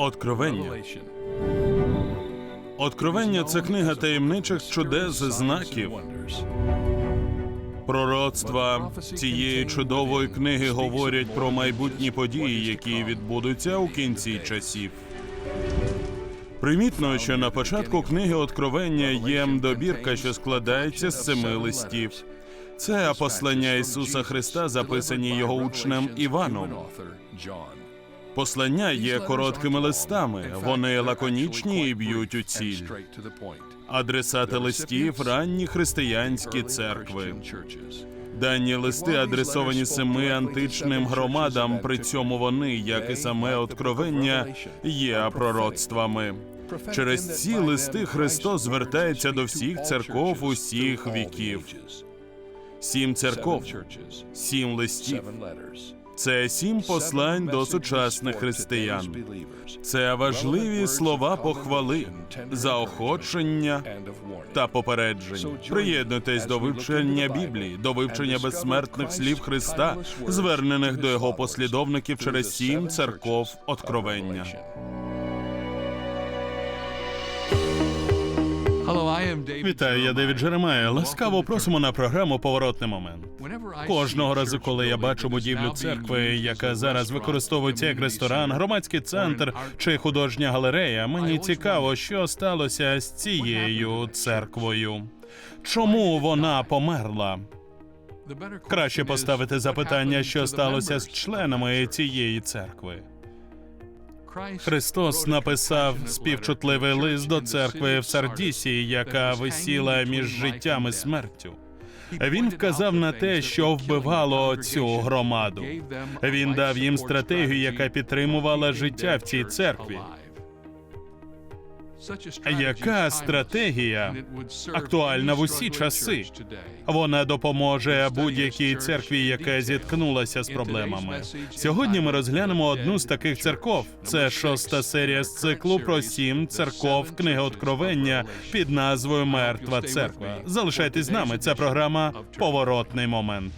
Откровення. Откровення це книга таємничих чудес, знаків. Пророцтва цієї чудової книги говорять про майбутні події, які відбудуться у кінці часів. Примітно, що на початку книги Откровення є добірка, що складається з семи листів. Це послання Ісуса Христа, записані його учнем Іваном. Послання є короткими листами, вони лаконічні і б'ють у ціль. Адресати листів ранні християнські церкви. Дані листи адресовані семи античним громадам. При цьому вони, як і саме откровення, є пророцтвами. Через ці листи Христос звертається до всіх церков усіх віків. Сім церков, сім листів. Це сім послань до сучасних християн. Це важливі слова похвали, заохочення та попереджень. Приєднуйтесь до вивчення Біблії, до вивчення безсмертних слів Христа, звернених до його послідовників через сім церков откровення. Вітаю, я Девід Джеремая. Ласкаво просимо на програму Поворотний момент. Кожного разу, коли я бачу будівлю церкви, яка зараз використовується як ресторан, громадський центр чи художня галерея, мені цікаво, що сталося з цією церквою. Чому вона померла? Краще поставити запитання, що сталося з членами цієї церкви. Христос написав співчутливий лист до церкви в Сардісі, яка висіла між життям і смертю. Він вказав на те, що вбивало цю громаду. Він дав їм стратегію, яка підтримувала життя в цій церкві. Яка стратегія актуальна в усі часи? Вона допоможе будь-якій церкві, яка зіткнулася з проблемами. Сьогодні ми розглянемо одну з таких церков. Це шоста серія з циклу про сім церков книги Откровення під назвою Мертва церква. Залишайтесь з нами. Це програма Поворотний момент.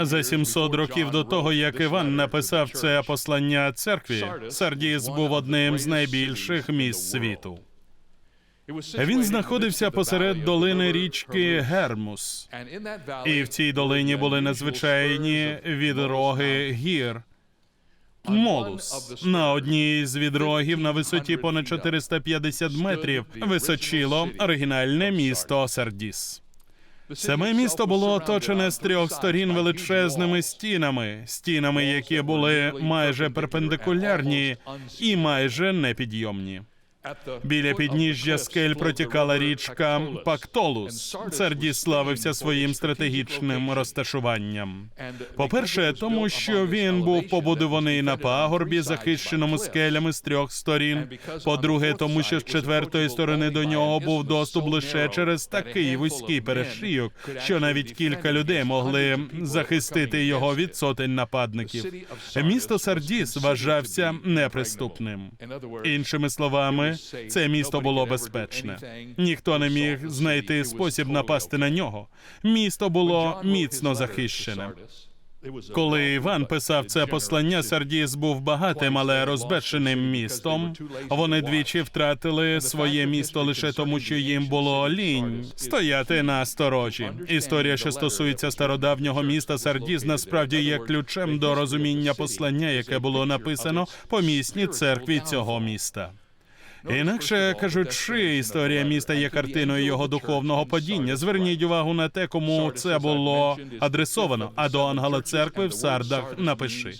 За 700 років до того, як Іван написав це послання церкві, Сардіс був одним з найбільших міст світу. Він знаходився посеред долини річки Гермус, і в цій долині були надзвичайні відроги гір. Молус на одній з відрогів на висоті понад 450 метрів височило оригінальне місто Сардіс. Саме місто було оточене з трьох сторін величезними стінами, стінами, які були майже перпендикулярні і майже непідйомні. Біля підніжжя скель протікала річка Пактолус. Сардіс славився своїм стратегічним розташуванням. По-перше, тому що він був побудований на пагорбі, захищеному скелями з трьох сторін. По-друге, тому що з четвертої сторони до нього був доступ лише через такий вузький перешийок, що навіть кілька людей могли захистити його від сотень нападників. Місто Сардіс вважався неприступним. Іншими словами, це місто було безпечне. Ніхто не міг знайти спосіб напасти на нього. Місто було міцно захищене. Коли Іван писав це послання, Сардіс був багатим, але розбещеним містом. Вони двічі втратили своє місто лише тому, що їм було лінь стояти на сторожі. Історія, що стосується стародавнього міста Сардіс, насправді є ключем до розуміння послання, яке було написано по місній церкві цього міста. Інакше кажучи, історія міста є картиною його духовного падіння. Зверніть увагу на те, кому це було адресовано. А до ангела церкви в Сардах напиши.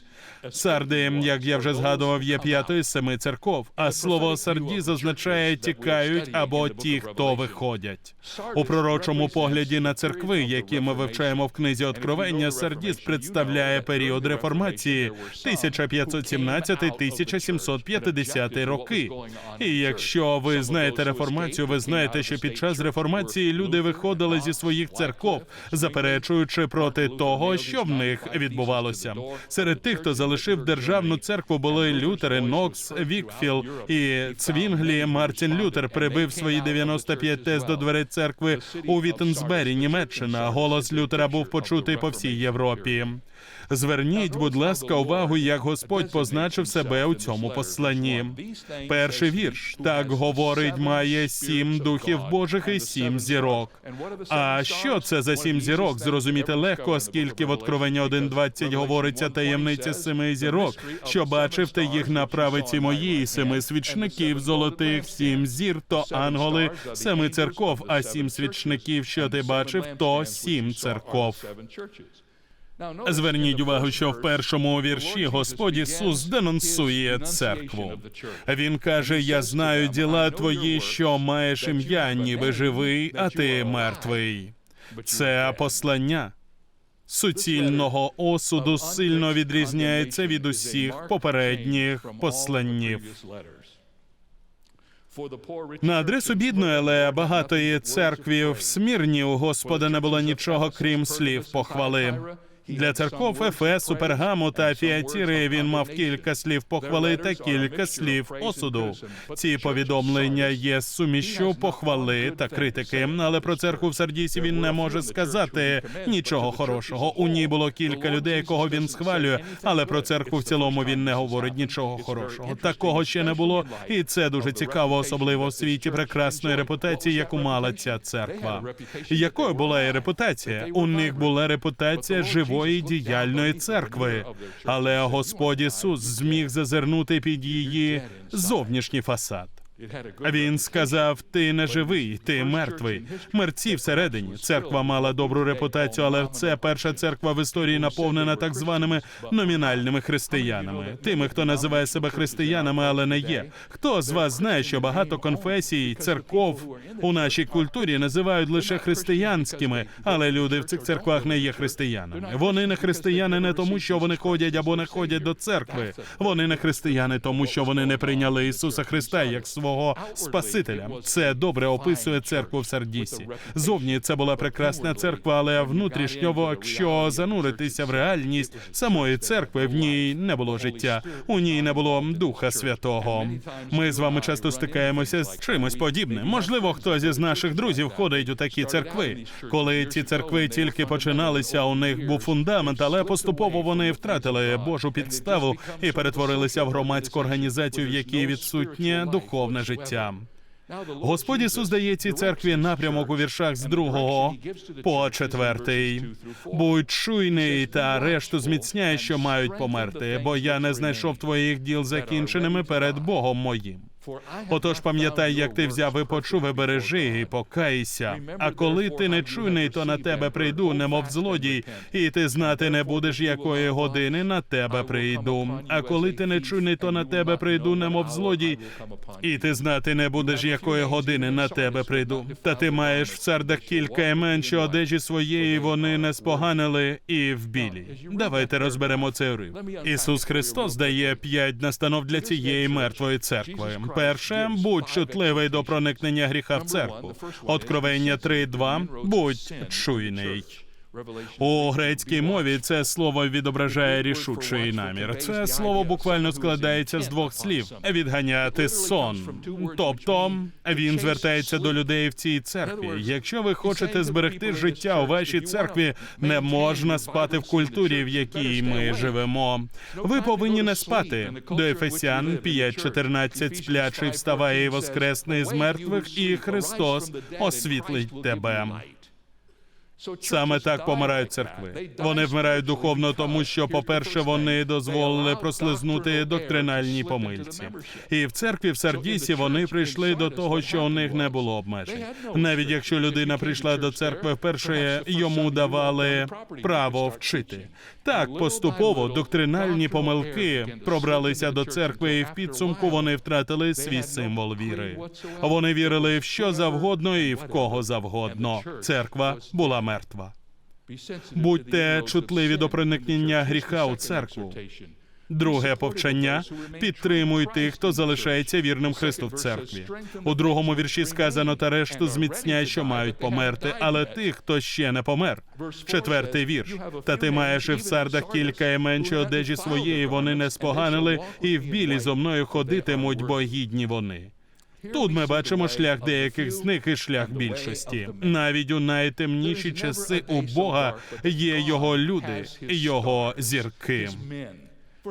Сарди, як я вже згадував, є п'ятою з семи церков. А слово сарді зазначає тікають або ті, хто виходять. У пророчому погляді на церкви, які ми вивчаємо в книзі Откровення, Сардіс представляє період реформації 1517-1750 роки. І якщо ви знаєте реформацію, ви знаєте, що під час реформації люди виходили зі своїх церков, заперечуючи проти того, що в них відбувалося. Серед тих, хто залишив державну церкву, були Лютери, Нокс, Вікфіл і Цвінглі. Мартін Лютер прибив свої 95 тез до дверей церкви у Віттенсбері, Німеччина. Голос Лютера був почутий по всій Європі. Зверніть, будь ласка, увагу, як Господь позначив себе у цьому посланні. Перший вірш так говорить, має сім духів Божих і сім зірок. А що це за сім зірок? Зрозуміти легко, оскільки в Откровенні 1.20 говориться таємниця семи зірок, що бачив ти їх на правиці моїй, семи свічників золотих, сім зір, то анголи, семи церков, а сім свічників, що ти бачив, то сім церков. Зверніть увагу, що в першому вірші Господь Ісус денонсує церкву. Він каже: Я знаю діла твої, що маєш ім'я, ніби живий, а ти мертвий. Це послання суцільного осуду сильно відрізняється від усіх попередніх посланнів. На адресу бідної, але багатої церкві в Смірні у Господа не було нічого, крім слів похвали. Для церков Ефесу, Пергаму та Фіатіри він мав кілька слів похвали та кілька слів осуду. Ці повідомлення є сумішчю похвали та критики. Але про церкву в Сардісі він не може сказати нічого хорошого. У ній було кілька людей, кого він схвалює, але про церкву в цілому він не говорить нічого хорошого. Такого ще не було, і це дуже цікаво, особливо в світі прекрасної репутації, яку мала ця церква. Якою була її репутація? У них була репутація живої діяльної церкви, але Господь Ісус зміг зазирнути під її зовнішній фасад. Він сказав: Ти не живий, ти мертвий. Мерці всередині. Церква мала добру репутацію, але це перша церква в історії наповнена так званими номінальними християнами. Тими, хто називає себе християнами, але не є. Хто з вас знає, що багато конфесій, церков у нашій культурі називають лише християнськими, але люди в цих церквах не є християнами. Вони не християни не тому, що вони ходять або не ходять до церкви. Вони не християни, тому що вони не прийняли Ісуса Христа як свого свого Спасителя. Це добре описує церкву в Сардісі. Зовні це була прекрасна церква, але внутрішньо, якщо зануритися в реальність самої церкви, в ній не було життя, у ній не було Духа Святого. Ми з вами часто стикаємося з чимось подібним. Можливо, хтось із наших друзів ходить у такі церкви. Коли ці церкви тільки починалися, у них був фундамент, але поступово вони втратили Божу підставу і перетворилися в громадську організацію, в якій відсутнє духовне життя. Господь Ісус дає цій церкві напрямок у віршах з другого по четвертий. Будь чуйний та решту зміцняй, що мають померти, бо я не знайшов твоїх діл закінченими перед Богом моїм. Отож, пам'ятай, як ти взяв і почув, і бережи, і покайся. А коли ти не чуйний, то на тебе прийду, немов злодій, і ти знати не будеш, якої години на тебе прийду. А коли ти не чуйний, то на тебе прийду, немов злодій, і ти знати не будеш, якої години на тебе прийду. Та ти маєш в цердах кілька імен, що одежі своєї вони не споганили і в білій. Давайте розберемо цей уривок. Ісус Христос дає п'ять настанов для цієї мертвої церкви. Перше, будь чутливий до проникнення гріха в церкву. Откровення 3.2. Будь чуйний. У грецькій мові це слово відображає рішучий намір. Це слово буквально складається з двох слів: відганяти сон. Тобто він звертається до людей в цій церкві. Якщо ви хочете зберегти життя у вашій церкві, не можна спати в культурі, в якій ми живемо. Ви повинні не спати. До Ефесян 5.14 сплячий вставає і воскресний з мертвих, і Христос освітлить тебе. Саме так помирають церкви. Вони вмирають духовно, тому що, по-перше, вони дозволили прослизнути доктринальній помильці. І в церкві в Сардісі вони прийшли до того, що у них не було обмежень. Навіть якщо людина прийшла до церкви вперше, йому давали право вчити. Так поступово доктринальні помилки пробралися до церкви, і в підсумку вони втратили свій символ віри. Вони вірили в що завгодно і в кого завгодно. Церква була мертва. Будьте чутливі до проникнення гріха у церкву. Друге повчання підтримуй тих, хто залишається вірним Христу в церкві. У другому вірші сказано та решту зміцняй, що мають померти, але тих, хто ще не помер. Четвертий вірш. Та ти маєш і в сардах кілька і менші одежі своєї, вони не споганили, і в білі зо мною ходитимуть, бо гідні вони. Тут ми бачимо шлях деяких з них і шлях більшості. Навіть у найтемніші часи у Бога є його люди, його зірки.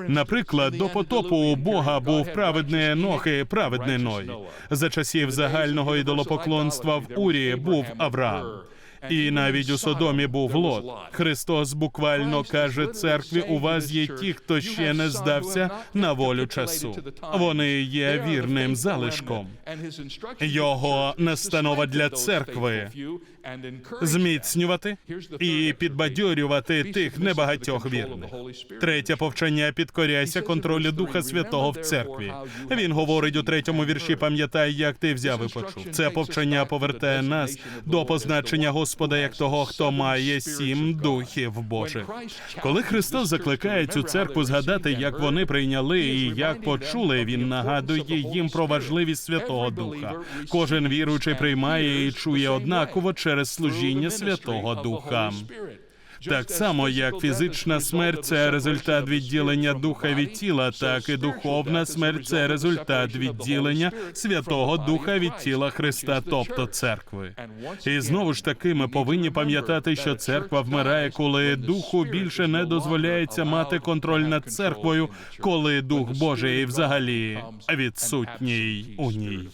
Наприклад, до потопу у Бога був праведний Енох і праведний Ной. За часів загального ідолопоклонства в Урії був Авраам. І навіть у Содомі був Лот. Христос буквально каже церкві: у вас є ті, хто ще не здався на волю часу. Вони є вірним залишком. Його настанова для церкви зміцнювати і підбадьорювати тих небагатьох вірних. Третє повчання підкоряйся контролю Духа Святого в церкві. Він говорить у третьому вірші: пам'ятай, як ти взяв і почув. Це повчання повертає нас до позначення Господа як того, хто має сім духів Божих. Коли Христос закликає цю церкву згадати, як вони прийняли і як почули, він нагадує їм про важливість Святого Духа. Кожен віруючий приймає і чує однаково через служіння Святого Духа. Так само, як фізична смерть це результат відділення духа від тіла, так і духовна смерть це результат відділення Святого Духа від тіла Христа, тобто церкви. І знову ж таки, ми повинні пам'ятати, що церква вмирає, коли духу більше не дозволяється мати контроль над церквою, коли дух Божий взагалі відсутній у ній.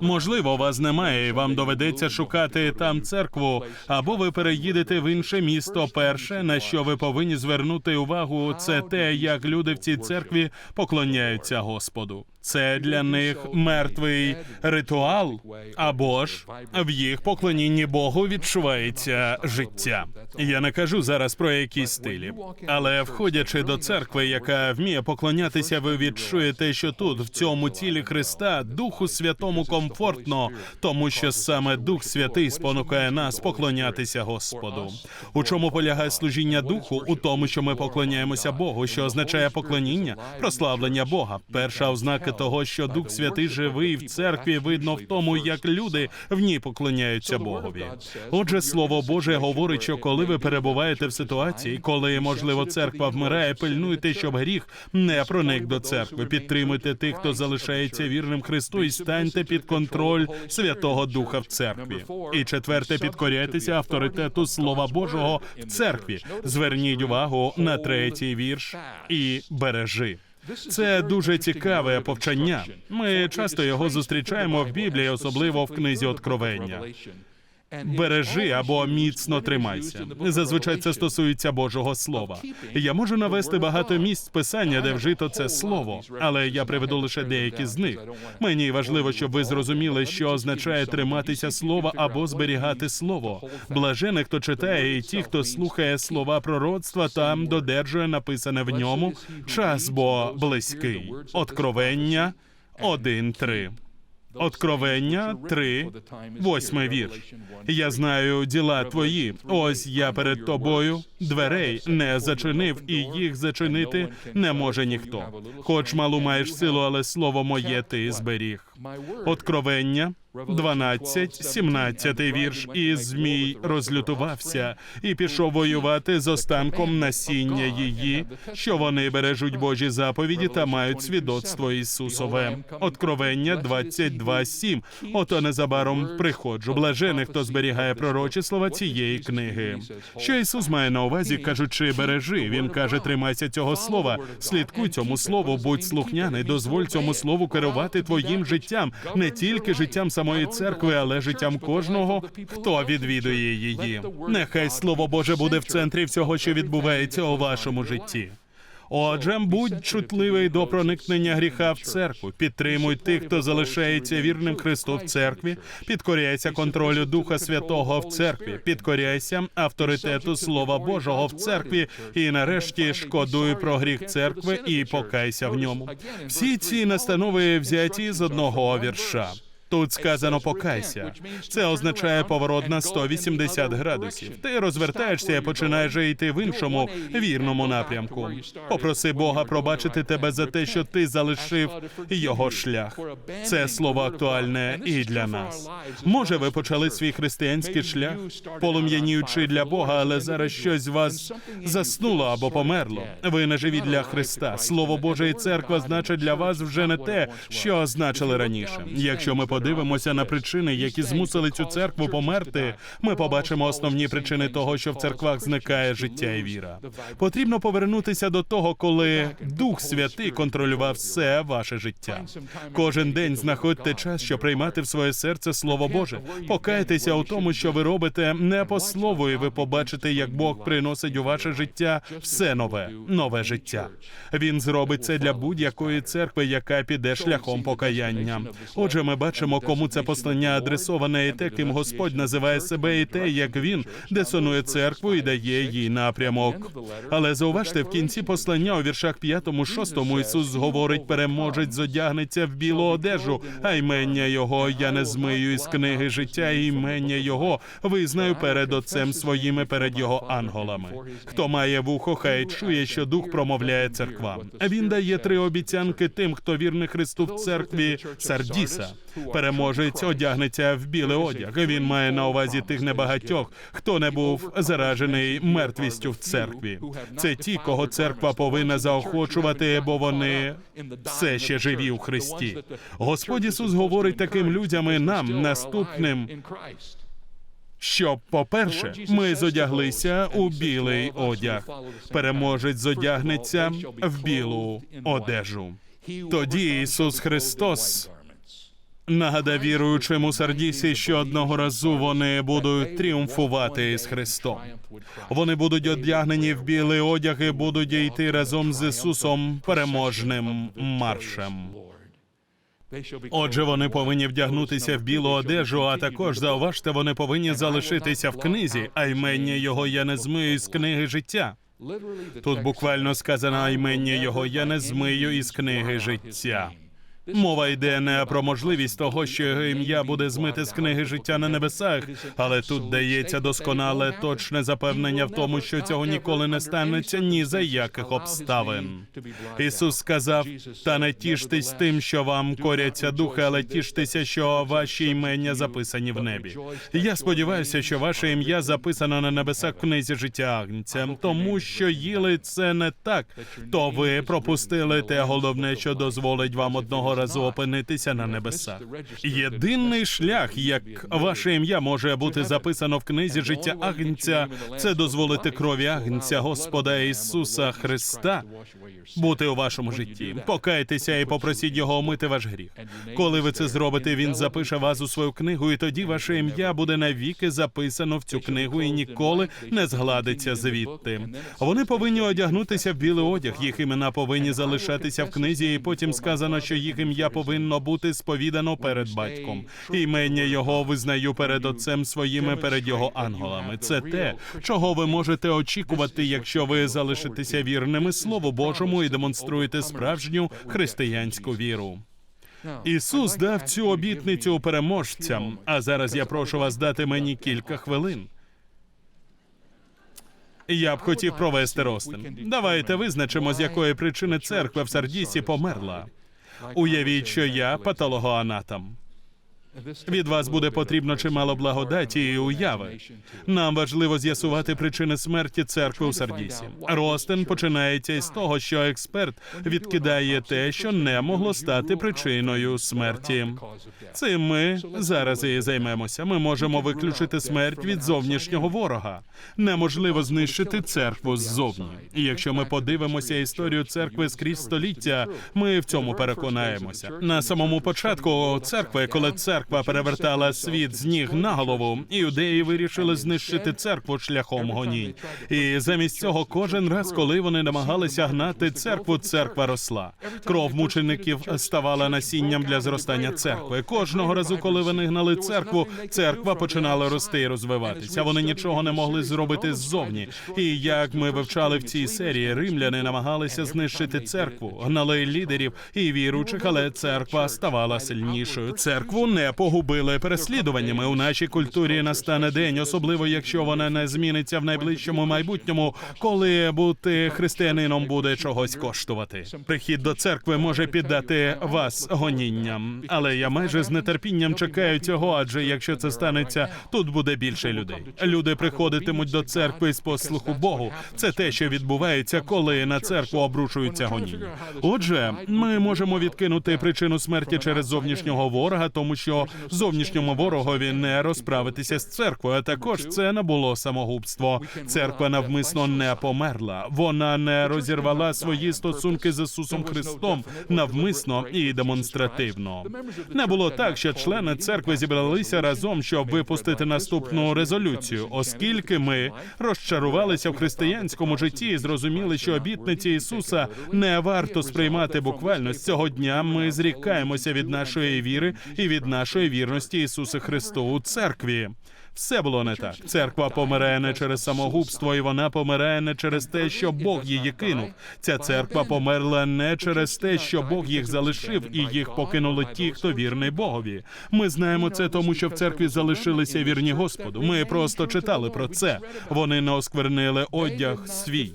Можливо, вас немає, і вам доведеться шукати там церкву, або ви переїдете в інше місто. Перше, на що ви повинні звернути увагу, це те, як люди в цій церкві поклоняються Господу. Це для них мертвий ритуал, або ж в їх поклонінні Богу відчувається життя. Я не кажу зараз про якісь стилі, але входячи до церкви, яка вміє поклонятися, ви відчуєте, що тут, в цьому тілі Христа, Духу Святому комфортно, тому що саме Дух Святий спонукає нас поклонятися Господу. У чому полягає служіння Духу? У тому, що ми поклоняємося Богу, що означає поклоніння, прославлення Бога. Перша ознака того, що Дух Святий живий в церкві, видно в тому, як люди в ній поклоняються Богові. Отже, слово Боже говорить, що коли ви перебуваєте в ситуації, коли можливо церква вмирає, пильнуйте, щоб гріх не проник до церкви. Підтримуйте тих, хто залишається вірним Христу, і станьте під контроль Святого Духа в церкві. І четверте, підкоряйтеся авторитету Слова Божого в церкві. Зверніть увагу на третій вірш і бережи. Це дуже цікаве повчання. Ми часто його зустрічаємо в Біблії, особливо в книзі Откровення. Бережи або міцно тримайся. Зазвичай це стосується Божого Слова. Я можу навести багато місць писання, де вжито це слово, але я приведу лише деякі з них. Мені важливо, щоб ви зрозуміли, що означає триматися слова або зберігати слово. Блажене, хто читає, і ті, хто слухає слова пророцтва, там додержує написане в ньому час, бо близький. Откровення 1.3. Откровення 3, восьмий вірш. Я знаю діла твої. Ось я перед тобою дверей не зачинив, і їх зачинити не може ніхто. Хоч малу маєш силу, але слово моє ти зберіг. Откровення 12, 17 вірш. І Змій розлютувався і пішов воювати з останком насіння її, що вони бережуть Божі заповіді та мають свідоцтво Ісусове. Откровення 22, 7. Ото незабаром приходжу. Блажений, хто зберігає пророчі слова цієї книги. Що Ісус має на увазі, кажучи, бережи. Він каже, тримайся цього слова, слідкуй цьому слову, будь слухняний, дозволь цьому слову керувати твоїм життям, не тільки життям самої церкви, але життям кожного, хто відвідує її. Нехай слово Боже буде в центрі всього, що відбувається у вашому житті. Отже, будь чутливий до проникнення гріха в церкву. Підтримуй тих, хто залишається вірним Христу в церкві. Підкоряйся контролю Духа Святого в церкві. Підкоряйся авторитету Слова Божого в церкві. І нарешті шкодуй про гріх церкви і покайся в ньому. Всі ці настанови взяті з одного вірша. Тут сказано покайся. Це означає поворот на 180 градусів. Ти розвертаєшся і починаєш йти в іншому вірному напрямку. Попроси Бога пробачити тебе за те, що ти залишив його шлях. Це слово актуальне і для нас. Може, ви почали свій християнський шлях, полум'яніючи для Бога, але зараз щось вас заснуло або померло. Ви не живі для Христа. Слово Боже і церква значить для вас вже не те, що значили раніше. Якщо ми подивимося на причини, які змусили цю церкву померти, ми побачимо основні причини того, що в церквах зникає життя і віра. Потрібно повернутися до того, коли Дух Святий контролював все ваше життя. Кожен день знаходьте час, щоб приймати в своє серце Слово Боже. Покайтеся у тому, що ви робите не по слову, і ви побачите, як Бог приносить у ваше життя все нове, нове життя. Він зробить це для будь-якої церкви, яка піде шляхом покаяння. Отже, ми бачимо, кому це послання адресоване, і те, ким Господь називає себе, і те, як він десонує церкву і дає їй напрямок. Але зауважте, в кінці послання у віршах 5-6 Ісус говорить, переможець зодягнеться в білу одежу, а ймення його я не змию із книги життя, і ймення його визнаю перед Отцем своїм і перед його анголами. Хто має вухо, хай чує, що дух промовляє церквам. Він дає три обіцянки тим, хто вірний Христу в церкві Сардіса. Переможець одягнеться в білий одяг. Він має на увазі тих небагатьох, хто не був заражений мертвістю в церкві. Це ті, кого церква повинна заохочувати, бо вони все ще живі у Христі. Господь Ісус говорить таким людям і нам наступним. Щоб, по-перше, ми зодяглися у білий одяг. Переможець зодягнеться в білу одежу. Тоді Ісус Христос нагадав віруючим у Сардісі, що одного разу вони будуть тріумфувати із Христом. Вони будуть одягнені в білий одяг і будуть йти разом з Ісусом переможним маршем. Отже, вони повинні вдягнутися в білу одежу, а також зауважте, вони повинні залишитися в книзі, а ймення його я не змию з книги життя. Тут буквально сказано а ймення його я не змию із книги життя. Мова йде не про можливість того, що його ім'я буде змите з книги життя на небесах, але тут дається досконале точне запевнення в тому, що цього ніколи не станеться ні за яких обставин. Ісус сказав: та не тіштесь тим, що вам коряться духи, але тіштеся, що ваші імення записані в небі. Я сподіваюся, що ваше ім'я записано на небесах в книзі життя Агнця, тому що їли це не так, то ви пропустили те головне, що дозволить вам одного разу опинитися на небесах. Єдиний шлях, як ваше ім'я може бути записано в книзі життя Агнця, це дозволити крові Агнця Господа Ісуса Христа бути у вашому житті. Покайтеся і попросіть його омити ваш гріх. Коли ви це зробите, він запише вас у свою книгу, і тоді ваше ім'я буде навіки записано в цю книгу і ніколи не згладиться звідти. Вони повинні одягнутися в білий одяг. Їх імена повинні залишатися в книзі, і потім сказано, що їх ім'я повинно бути сповідано перед батьком. Імення його визнаю перед отцем своїми, перед його анголами. Це те, чого ви можете очікувати, якщо ви залишитеся вірними Слову Божому і демонструєте справжню християнську віру. Ісус дав цю обітницю переможцям. А зараз я прошу вас дати мені кілька хвилин. Я б хотів провести розтин. Давайте визначимо, з якої причини церква в Сардісі померла. Уявіть, що я патологоанатом. Від вас буде потрібно чимало благодаті і уяви. Нам важливо з'ясувати причини смерті церкви у Сардісі. Ростин починається із того, що експерт відкидає те, що не могло стати причиною смерті. Цим ми зараз і займемося. Ми можемо виключити смерть від зовнішнього ворога. Неможливо знищити церкву ззовні. І якщо ми подивимося історію церкви скрізь століття, ми в цьому переконаємося. На самому початку церкви, коли церква перевертала світ з ніг на голову, іудеї вирішили знищити церкву шляхом гонінь. І замість цього, кожен раз, коли вони намагалися гнати церкву, церква росла. Кров мучеників ставала насінням для зростання церкви. Кожного разу, коли вони гнали церкву, церква починала рости і розвиватися. Вони нічого не могли зробити ззовні. І як ми вивчали в цій серії, римляни намагалися знищити церкву, гнали лідерів і віруючих, але церква ставала сильнішою. Церкву не погубили переслідуваннями. У нашій культурі настане день, особливо якщо вона не зміниться в найближчому майбутньому, коли бути християнином буде чогось коштувати. Прихід до церкви може піддати вас гонінням, але я майже з нетерпінням чекаю цього, адже якщо це станеться, тут буде більше людей. Люди приходитимуть до церкви з послуху Богу. Це те, що відбувається, коли на церкву обрушуються гоніння. Отже, ми можемо відкинути причину смерті через зовнішнього ворога, тому що зовнішньому ворогові не розправитися з церквою. Також це не було самогубство. Церква навмисно не померла. Вона не розірвала свої стосунки з Ісусом Христом навмисно і демонстративно. Не було так, що члени церкви зібралися разом, щоб випустити наступну резолюцію, оскільки ми розчарувалися в християнському житті і зрозуміли, що обітниці Ісуса не варто сприймати буквально з цього дня. Ми зрікаємося від нашої віри і від нашої вірності Ісуса Христу у церкві. Все було не так. Церква помирає не через самогубство, і вона помирає не через те, що Бог її кинув. Ця церква померла не через те, що Бог їх залишив, і їх покинули ті, хто вірний Богові. Ми знаємо це, тому що в церкві залишилися вірні Господу. Ми просто читали про це. Вони не осквернили одяг свій.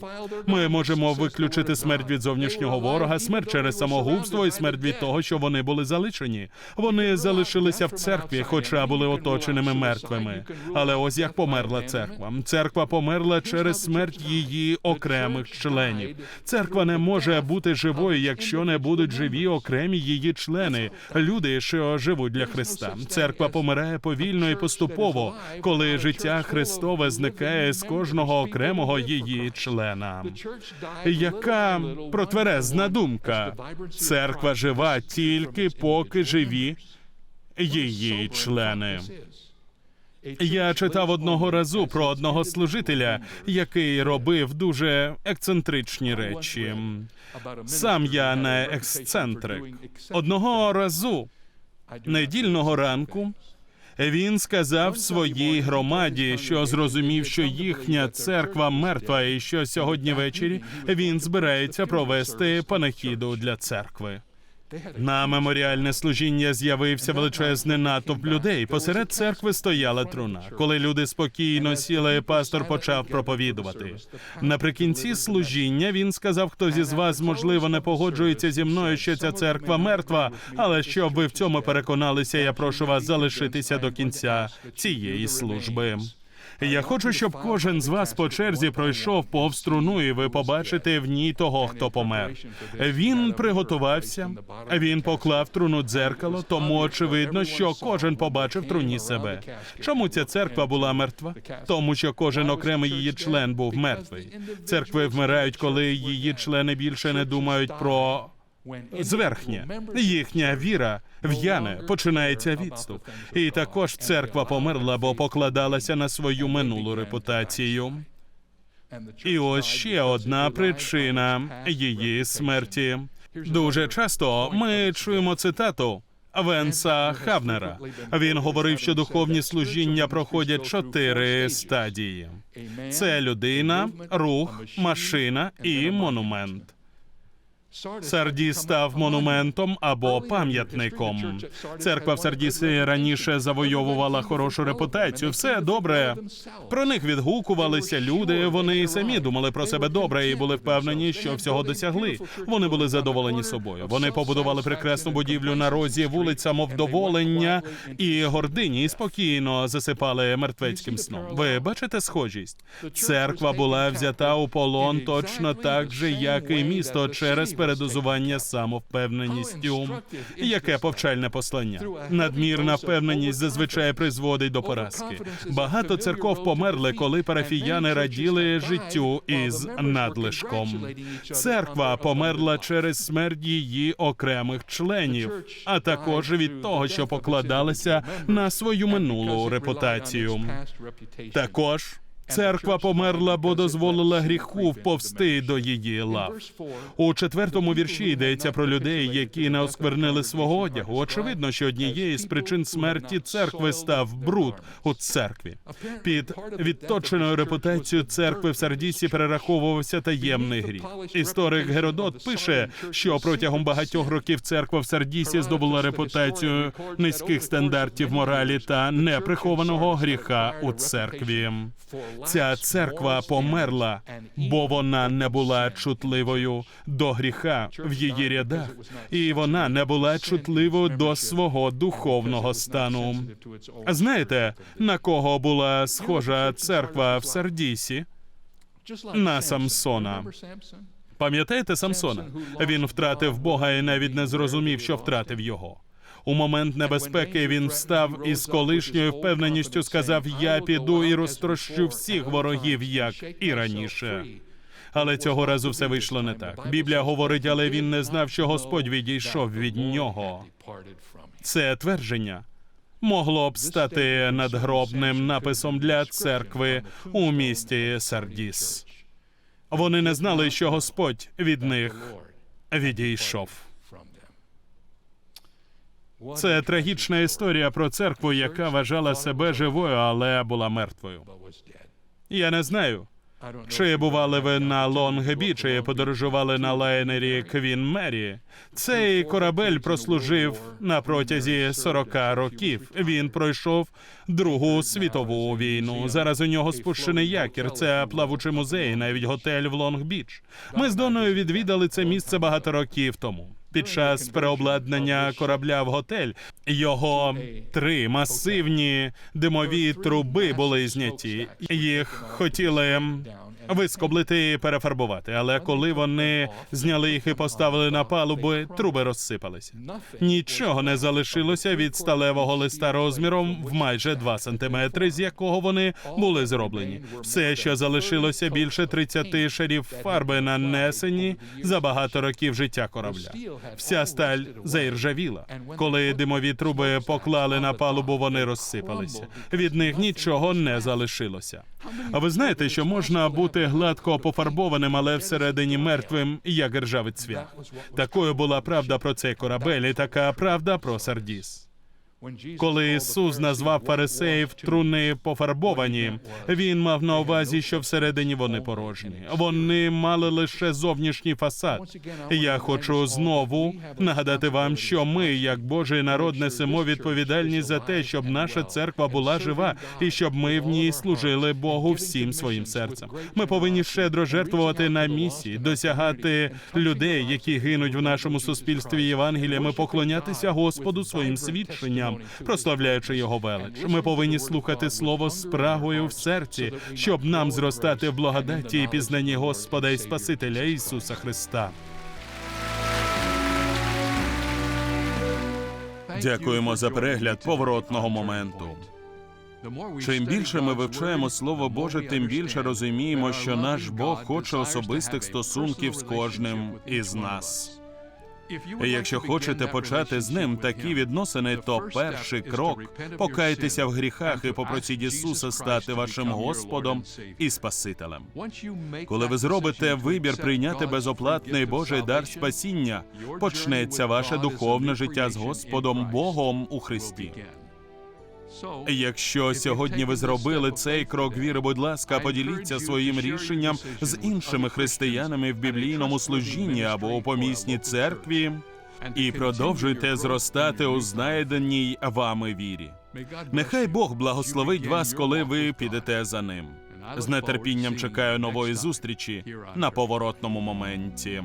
Ми можемо виключити смерть від зовнішнього ворога, смерть через самогубство і смерть від того, що вони були залишені. Вони залишилися в церкві, хоча були оточеними мертвими. Але ось як померла церква. Церква померла через смерть її окремих членів. Церква не може бути живою, якщо не будуть живі окремі її члени, люди, що живуть для Христа. Церква помирає повільно і поступово, коли життя Христове зникає з кожного окремого її члена. Яка протверезна думка? Церква жива тільки поки живі її члени. Я читав одного разу про одного служителя, який робив дуже ексцентричні речі. Сам я не ексцентрик. Одного разу, недільного ранку, він сказав своїй громаді, що зрозумів, що їхня церква мертва, і що сьогодні ввечері він збирається провести панахіду для церкви. На меморіальне служіння з'явився величезний натовп людей. Посеред церкви стояла труна. Коли люди спокійно сіли, пастор почав проповідувати. Наприкінці служіння він сказав: хто зі з вас, можливо, не погоджується зі мною, що ця церква мертва. Але щоб ви в цьому переконалися, я прошу вас залишитися до кінця цієї служби. Я хочу, щоб кожен з вас по черзі пройшов повз труну, і ви побачите в ній того, хто помер. Він приготувався, він поклав труну дзеркало, тому очевидно, що кожен побачив труні себе. Чому ця церква була мертва? Тому що кожен окремий її член був мертвий. Церкви вмирають, коли її члени більше не думають про зверхнє. Їхня віра в'яне, починається відступ. І також церква померла, бо покладалася на свою минулу репутацію. І ось ще одна причина її смерті. Дуже часто ми чуємо цитату. Венса Хавнера він говорив, що духовні служіння проходять чотири стадії: це людина, рух, машина і монумент. Сардіс став монументом або пам'ятником. Церква в Сардісі раніше завойовувала хорошу репутацію. Все добре. Про них відгукувалися люди. Вони і самі думали про себе добре і були впевнені, що всього досягли. Вони були задоволені собою. Вони побудували прекрасну будівлю на розі вулиця мовдоволення і гордині, і спокійно засипали мертвецьким сном. Ви бачите схожість? Церква була взята у полон точно так же, як і місто через передозування самовпевненістю. Яке повчальне послання? Надмірна впевненість зазвичай призводить до поразки. Багато церков померли, коли парафіяни раділи життю із надлишком. Церква померла через смерть її окремих членів, а також від того, що покладалися на свою минулу репутацію. Також Церква померла, бо дозволила гріху вповсти до її лав. У четвертому вірші йдеться про людей, які не осквернили свого одягу. Очевидно, що однією з причин смерті церкви став бруд у церкві. Під відточеною репутацією церкви в Сардісі перераховувався таємний гріх. Історик Геродот пише, що протягом багатьох років церква в Сардісі здобула репутацію низьких стандартів моралі та неприхованого гріха у церкві. Ця церква померла, бо вона не була чутливою до гріха в її рядах, і вона не була чутливою до свого духовного стану. Знаєте, на кого була схожа церква в Сардісі? на Самсона. Пам'ятаєте Самсона? Він втратив Бога і навіть не зрозумів, що втратив його. У момент небезпеки він встав і з колишньою впевненістю сказав: Я піду і розтрощу всіх ворогів, як і раніше. Але цього разу все вийшло не так. Біблія говорить, але він не знав, що Господь відійшов від нього. Це твердження могло б стати надгробним написом для церкви у місті Сардіс. Вони не знали, що Господь від них відійшов. Це трагічна історія про церкву, яка вважала себе живою, але була мертвою. Я не знаю, чи бували ви на Лонг-Бі, чи подорожували на лайнері Квін Мері. Цей корабель прослужив на протязі 40 років. Він пройшов Другу світову війну. Зараз у нього спущений якір. Це плавучий музей, навіть готель в Лонг-Біч. Ми з Доною відвідали це місце багато років тому. Під час переобладнання корабля в готель його три масивні димові труби були зняті. Їх хотіли вискоблити і перефарбувати. Але коли вони зняли їх і поставили на палуби, труби розсипалися. Нічого не залишилося від сталевого листа розміром в майже 2 сантиметри, з якого вони були зроблені. Все, що залишилося, більше 30 шарів фарби нанесені за багато років життя корабля. Вся сталь заіржавіла. Коли димові труби поклали на палубу, вони розсипалися. Від них нічого не залишилося. А ви знаєте, що можна бути гладко пофарбованим, але всередині мертвим, як ржавий цвях. Такою була правда про цей корабель, і така правда про Сардіс. Коли Ісус назвав фарисеїв труни пофарбовані, він мав на увазі, що всередині вони порожні. Вони мали лише зовнішній фасад. Я хочу знову нагадати вам, що ми, як Божий народ, несемо відповідальність за те, щоб наша церква була жива і щоб ми в ній служили Богу всім своїм серцем. Ми повинні щедро жертвувати на місії, досягати людей, які гинуть в нашому суспільстві Євангеліями, поклонятися Господу своїм свідченням, прославляючи його велич. Ми повинні слухати слово з прагою в серці, щоб нам зростати в благодаті і пізнанні Господа і Спасителя Ісуса Христа. Дякуємо за перегляд поворотного моменту. Чим більше ми вивчаємо Слово Боже, тим більше розуміємо, що наш Бог хоче особистих стосунків з кожним із нас. Якщо хочете почати з ним такі відносини, то перший крок покайтеся в гріхах і попросіть Ісуса стати вашим Господом і Спасителем. Коли ви зробите вибір прийняти безоплатний Божий дар спасіння, почнеться ваше духовне життя з Господом Богом у Христі. Якщо сьогодні ви зробили цей крок віри, будь ласка, поділіться своїм рішенням з іншими християнами в біблійному служінні або у помісній церкві. І продовжуйте зростати у знайденій вами вірі. Нехай Бог благословить вас, коли ви підете за ним. З нетерпінням чекаю нової зустрічі на поворотному моменті.